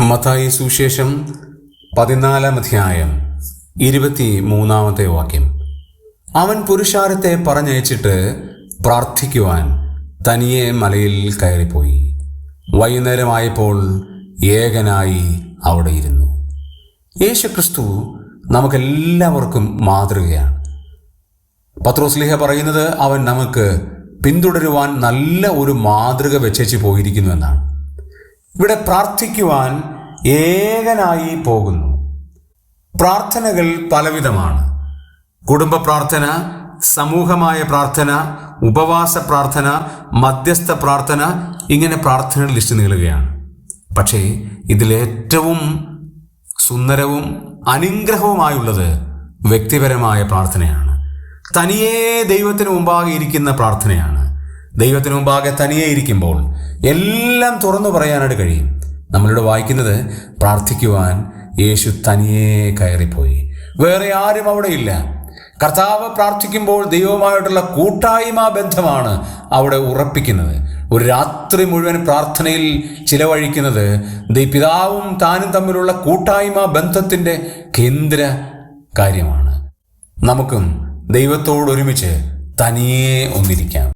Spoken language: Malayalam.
മത്തായി സുശേഷം പതിനാലാം അധ്യായം ഇരുപത്തി മൂന്നാമത്തെ വാക്യം. അവൻ പുരുഷാരത്തെ പറഞ്ഞയച്ചിട്ട് പ്രാർത്ഥിക്കുവാൻ തനിയെ മലയിൽ കയറിപ്പോയി. വൈകുന്നേരമായപ്പോൾ ഏകനായി അവിടെ ഇരുന്നു. യേശുക്രിസ്തു നമുക്കെല്ലാവർക്കും മാതൃകയാണ്. പത്രോസ്ലിഹ പറയുന്നത് അവൻ നമുക്ക് പിന്തുടരുവാൻ നല്ല ഒരു മാതൃക വെച്ചേച്ച് പോയിരിക്കുന്നു എന്നാണ്. ഇവിടെ പ്രാർത്ഥിക്കുവാൻ ഏകനായി പോകുന്നു. പ്രാർത്ഥനകൾ പലവിധമാണ്. കുടുംബ പ്രാർത്ഥന സമൂഹമായ പ്രാർത്ഥന ഉപവാസ പ്രാർത്ഥന മധ്യസ്ഥ പ്രാർത്ഥന ഇങ്ങനെ പ്രാർത്ഥനകൾ ലിസ്റ്റ് നീളുകയാണ്. പക്ഷേ ഇതിലേറ്റവും സുന്ദരവും അനുഗ്രഹവുമായുള്ളത് വ്യക്തിപരമായ പ്രാർത്ഥനയാണ്. തനിയേ ദൈവത്തിന് മുമ്പാകെ ഇരിക്കുന്ന പ്രാർത്ഥനയാണ്. ദൈവത്തിന് മുമ്പാകെ തനിയെ ഇരിക്കുമ്പോൾ എല്ലാം തുറന്നു പറയാനായിട്ട് കഴിയും. നമ്മളിവിടെ വായിക്കുന്നത് പ്രാർത്ഥിക്കുവാൻ യേശു തനിയെ കയറിപ്പോയി. വേറെ ആരും അവിടെ ഇല്ല കർത്താവ് പ്രാർത്ഥിക്കുമ്പോൾ ദൈവവുമായിട്ടുള്ള കൂട്ടായ്മ ബന്ധമാണ് അവിടെ ഉറപ്പിക്കുന്നത്. ഒരു രാത്രി മുഴുവൻ പ്രാർത്ഥനയിൽ ചിലവഴിക്കുന്നത് പിതാവും താനും തമ്മിലുള്ള കൂട്ടായ്മ ബന്ധത്തിന്റെ കേന്ദ്ര കാര്യമാണ്. നമുക്കും ദൈവത്തോടൊരുമിച്ച് തനിയെ ഒന്നിരിക്കാം.